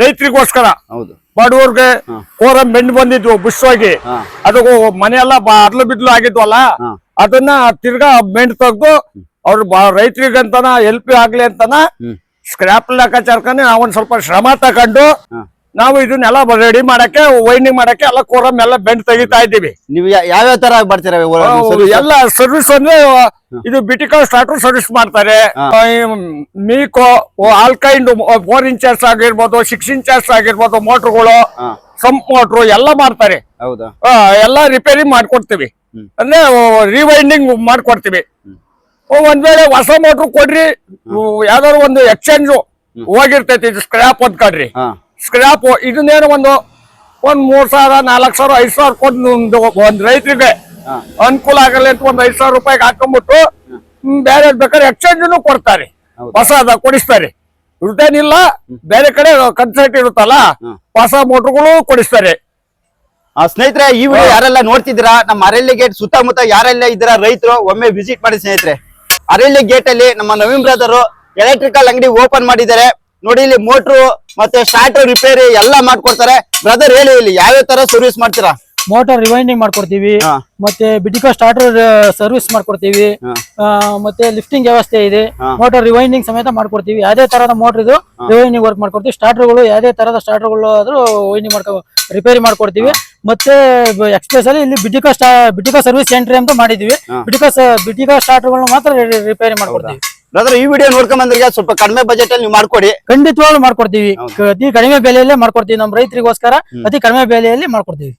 ರೈತರಿಗೋಸ್ಕರ ಹೌದು ಬಡವ್ರಿಗೆ ಕೋರ ಬೆಂಡ್ ಬಂದಿದ್ವು ಬುಷವಾಗಿ. ಅದು ಮನೆಯೆಲ್ಲ ಅದ್ಲು ಬಿಡ್ಲು ಆಗಿದ್ವಲ್ಲ. ಅದನ್ನ ತಿರ್ಗಾ ಬೆಂಡ್ ತೆಗ್ದು ಅವ್ರು ರೈತರಿಗಂತನ ಹೆಲ್ಪ್ ಆಗ್ಲಿ ಅಂತನ ಸ್ಕ್ರಾಪ್ ಲೆಕ್ಕಾಚಾರಕ್ಕನೆ ನಾವೊಂದ್ ಸ್ವಲ್ಪ ಶ್ರಮ ತಗೊಂಡು. ನಾವು ಇದನ್ನೆಲ್ಲ ರೆಡಿ ಮಾಡಕ್ಕೆ ವೈಂಡಿಂಗ್ ಮಾಡಕ್ಕೆ ಎಲ್ಲ ಕೋರಮ್ ಎಲ್ಲ ಬೆಂಡ್ ತೆಗಿತಾ ಇದ್ದೀವಿ. ನೀವು ಯಾವ್ಯಾವ ತರ ಮಾಡ್ತೀರಾ ಎಲ್ಲ ಸರ್ವಿಸ್ ಅಂದ್ರೆ ಇದು ಬಿಟಿಕಲ್ ಸ್ಟಾರ್ಟರ್ ಸರ್ವಿಸ್ ಮಾಡ್ತಾರೆ. ಮೀಕೋ ಆಲ್ ಕೈಂಡ್ ಫೋರ್ ಇಂಚಸ್ ಆಗಿರ್ಬೋದು ಸಿಕ್ಸ್ ಇಂಚಸ್ ಆಗಿರ್ಬೋದು ಮೋಟರ್ಗಳು ಸಂಪ್ ಮೋಟ್ರು ಎಲ್ಲ ಮಾಡ್ತಾರೆ. ಎಲ್ಲ ರಿಪೇರಿ ಮಾಡ್ಕೊಡ್ತೀವಿ. ಅಂದ್ರೆ ರಿವೈಂಡಿಂಗ್ ಮಾಡ್ಕೊಡ್ತೀವಿ. ಒಂದ್ ವೇಳೆ ಹೊಸ ಮೋಟ್ರ್ ಕೊಡ್ರಿ ಯಾವ್ದಾದ್ರು ಒಂದು ಎಕ್ಸ್ಚೇಂಜ್ ಹೋಗಿರ್ತೈತಿ ಇದು ಸ್ಕ್ರಾಪ್ ಅಂತ ಕಡ್ರಿ ಸ್ಕ್ರಾಪ್ ಇದನ್ನೇನು ಒಂದು ಒಂದ್ ಮೂರ್ ಸಾವಿರ ನಾಲ್ಕ್ ಸಾವಿರ ಐದ್ ಸಾವಿರ ಕೊಟ್ಟು ಒಂದು ರೈತರಿಗೆ ಅನುಕೂಲ ಆಗಲಿ ಅಂತ ಒಂದ್ ಐದ್ ಸಾವಿರ ರೂಪಾಯಿಗೆ ಹಾಕೊಂಡ್ಬಿಟ್ಟು ಬೇರೆ ಬೇಕಾದ್ರೆ ಎಕ್ಸ್ಚೇಂಜ್ ಕೊಡ್ತಾರೆ. ಹೊಸ ಹೊಸದ ಕೊಡಿಸ್ತಾರೆ. ಇರ್ತೇನಿಲ್ಲ ಬೇರೆ ಕಡೆ ಕನ್ಸರ್ಟ್ ಇರುತ್ತಲ್ಲ. ಹೊಸ ಮೋಟರ್ಗಳು ಕೊಡಿಸ್ತಾರೆ. ಸ್ನೇಹಿತರೆ ಈ ವಿಡಿಯೋ ಯಾರೆಲ್ಲ ನೋಡ್ತಿದ್ದೀರಾ ನಮ್ಮ ಅರಳ್ಳಿ ಗೇಟ್ ಸುತ್ತಮುತ್ತ ಯಾರೆಲ್ಲ ಇದ್ದೀರಾ ರೈತರು ಒಮ್ಮೆ ವಿಸಿಟ್ ಮಾಡಿ ಸ್ನೇಹಿತರೆ. ಅರಳ್ಳಿ ಗೇಟ್ ಅಲ್ಲಿ ನಮ್ಮ ನವೀನ್ ಬ್ರದರ್ ಎಲೆಕ್ಟ್ರಿಕಲ್ ಅಂಗಡಿ ಓಪನ್ ಮಾಡಿದ್ದಾರೆ. ನೋಡಿ ಇಲ್ಲಿ ಮೋಟ್ರು ಮತ್ತೆ ಸ್ಟಾರ್ಟರ್ ರಿಪೇರಿ ಎಲ್ಲ ಮಾಡ್ಕೊಡ್ತಾರೆ. ಬ್ರದರ್ ಹೇಳಿ ಇಲ್ಲಿ ಯಾವ್ಯಾವ ತರ ಸರ್ವಿಸ್ ಮಾಡ್ತೀರಾ? ಮೋಟರ್ ರಿವೈಂಡಿಂಗ್ ಮಾಡ್ಕೊಡ್ತೀವಿ. ಹಾ. ಮತ್ತೆ ಬಿಟಿಕೋ ಸ್ಟಾರ್ಟರ್ ಸರ್ವಿಸ್ ಮಾಡ್ಕೊಡ್ತೀವಿ. ಹಾ. ಆ, ಮತ್ತೆ ಲಿಫ್ಟಿಂಗ್ ವ್ಯವಸ್ಥೆ ಇದೆ. ಮೋಟರ್ ಮೋಟಾರ್ ರಿವೈಂಡಿಂಗ್ ಸಮೇತ ಮಾಡ್ಕೊಡ್ತೀವಿ. ಯಾವ್ದೇ ತರದ ಮೋಟರ್ ಇದು ರಿವೈಂಡಿಂಗ್ ವರ್ಕ್ ಮಾಡ್ಕೊಡ್ತೀವಿ. ಸ್ಟಾರ್ಟರ್ಗಳು ಯಾವ್ದೇ ತರದ ಸ್ಟಾರ್ಟರ್ಗಳು ಆದ್ರೂ ವೈಂಡಿಂಗ್ ಮಾಡ್ಕೊ ರಿಪೇರಿ ಮಾಡ್ಕೊಡ್ತೀವಿ. ಮತ್ತೆ ಎಕ್ಸ್ಪ್ರೆಸ್ ಅಲ್ಲಿ ಇಲ್ಲಿ ಬಿಟಿಕೋ ಸ್ಟಾ ಬಿಟಿಕೋ ಸರ್ವಿಸ್ ಸೆಂಟರ್ ಅಂತ ಮಾಡಿದೀವಿ. ಹಾ. ಬಿಟಿಕೋ ಬಿಟಿಕೋ ಸ್ಟಾರ್ಟರ್ಗಳನ್ನ ಮಾತ್ರ ರಿಪೇರಿ ಮಾಡ್ಕೊಡ್ತೀವಿ. ಬ್ರದರ್ ಈ ವಿಡಿಯೋ ನೋಡ್ಕೊಂಡ್ ಬಂದ್ರಿಗೆ ಸ್ವಲ್ಪ ಕಡಿಮೆ ಬಜೆಟ್ ಅಲ್ಲಿ ನೀವು ಮಾಡ್ಕೊಡಿ. ಖಂಡಿತವಾಗ್ಲೂ ಮಾಡ್ಕೊಡ್ತೀವಿ. ಅತಿ ಕಡಿಮೆ ಬೆಲೆಯಲ್ಲೇ ಮಾಡ್ಕೊಡ್ತೀವಿ ನಮ್ಮ ರೈತರಿಗೋಸ್ಕರ ಅತಿ ಕಡಿಮೆ ಬೆಲೆಯಲ್ಲಿ ಮಾಡ್ಕೊಡ್ತೀವಿ.